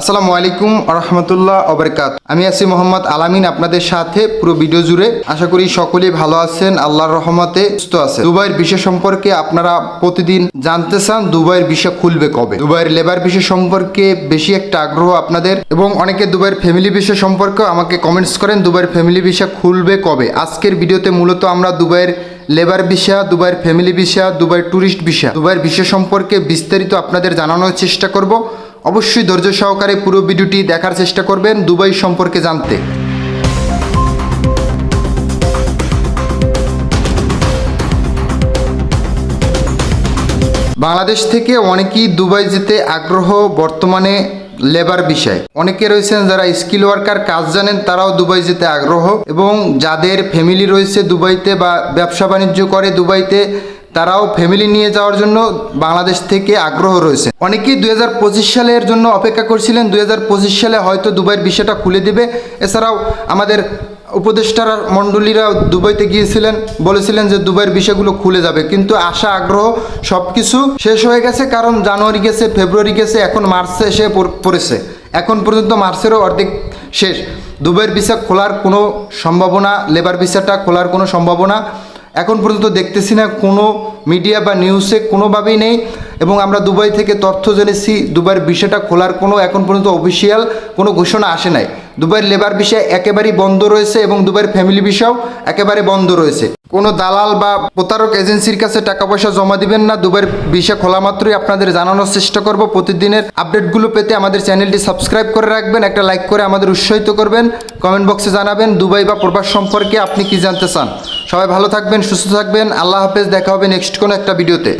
আসসালামু আলাইকুম রহমতুল্লাহ অবরকাত। আমি আছি মোহাম্মদ আলামিন আপনাদের সাথে পুরো ভিডিও জুড়ে। আশা করি সকলেই ভালো আছেন, আল্লাহর রহমতে সুস্থ আছে দুবাইয়ের বিষয় সম্পর্কে আপনারা প্রতিদিন জানতে চান, দুবাইয়ের বিষয় খুলবে কবে। দুবাইয়ের লেবার বিষয় সম্পর্কে বেশি একটা আগ্রহ আপনাদের এবং অনেকে দুবাইয়ের ফ্যামিলি বিষয় সম্পর্কেও আমাকে কমেন্টস করেন, দুবাইয়ের ফ্যামিলি বিষয় খুলবে কবে। আজকের ভিডিওতে মূলত আমরা দুবাইয়ের লেবার ভিসা দুবাইয়ের ফ্যামিলি ভিসা দুবাইয়ের ট্যুরিস্ট ভিসা দুবাইয়ের বিষয় সম্পর্কে বিস্তারিত আপনাদের জানানোর চেষ্টা করব। অবশ্যই ধৈর্য সহকারে পুরো ভিডিওটি দেখার চেষ্টা করবেন দুবাই সম্পর্কে জানতে। বাংলাদেশ থেকে অনেকেই দুবাই যেতে আগ্রহ বর্তমানে লেবার বিষয়। অনেকে রয়েছেন যারা স্কিল ওয়ার্কার, কাজ জানেন, তারাও দুবাই যেতে আগ্রহ এবং যাদের ফ্যামিলি রয়েছে দুবাইতে বা ব্যবসা বাণিজ্য করে দুবাইতে তারাও ফ্যামিলি নিয়ে যাওয়ার জন্য বাংলাদেশ থেকে আগ্রহ রয়েছে। অনেকেই দুই হাজার পঁচিশ সালের জন্য অপেক্ষা করছিলেন। দু হাজার পঁচিশ সালে হয়তো দুবাইয়ের বিষয়টা খুলে দেবে। এছাড়াও আমাদের উপদেষ্টার, মণ্ডলীরা দুবাইতে গিয়েছিলেন, বলেছিলেন যে দুবাইয়ের বিষয়গুলো খুলে যাবে। কিন্তু আশা, আগ্রহ সব কিছু শেষ হয়ে গেছে। কারণ জানুয়ারি গেছে, ফেব্রুয়ারি গেছে, এখন মার্চে এসে পড়েছে। এখন পর্যন্ত মার্চেরও অর্ধেক শেষ। দুবাইয়ের ভিসা খোলার কোনো সম্ভাবনা, লেবার ভিসাটা খোলার কোনো সম্ভাবনা এখন পর্যন্ত দেখতেছি না, কোনো মিডিয়া বা নিউজে কোনোভাবেই নেই এবং আমরা দুবাই থেকে তথ্য জেনেছি, দুবাইয়ের বিষয়টা খোলার কোনো এখন পর্যন্ত অফিসিয়াল কোনো ঘোষণা আসে নাই। দুবাইয়ের লেবার বিষয় একেবারেই বন্ধ রয়েছে এবং দুবাইয়ের ফ্যামিলি বিষয়ও একেবারে বন্ধ রয়েছে। কোনো দালাল বা প্রতারক এজেন্সির কাছে টাকা পয়সা জমা দিবেন না, দুবাইয়ের বিষয় খোলা মাত্রই আপনাদের জানানোর চেষ্টা করব। প্রতিদিনের আপডেটগুলো পেতে আমাদের চ্যানেলটি সাবস্ক্রাইব করে রাখবেন, একটা লাইক করে আমাদের উৎসাহিত করবেন। কমেন্ট বক্সে জানাবেন দুবাই বা প্রবাস সম্পর্কে আপনি কি জানতে চান। সবাই ভালো থাকবেন, সুস্থ থাকবেন। আল্লাহ হাফেজ, দেখা হবে নেক্সট কোনো একটা ভিডিওতে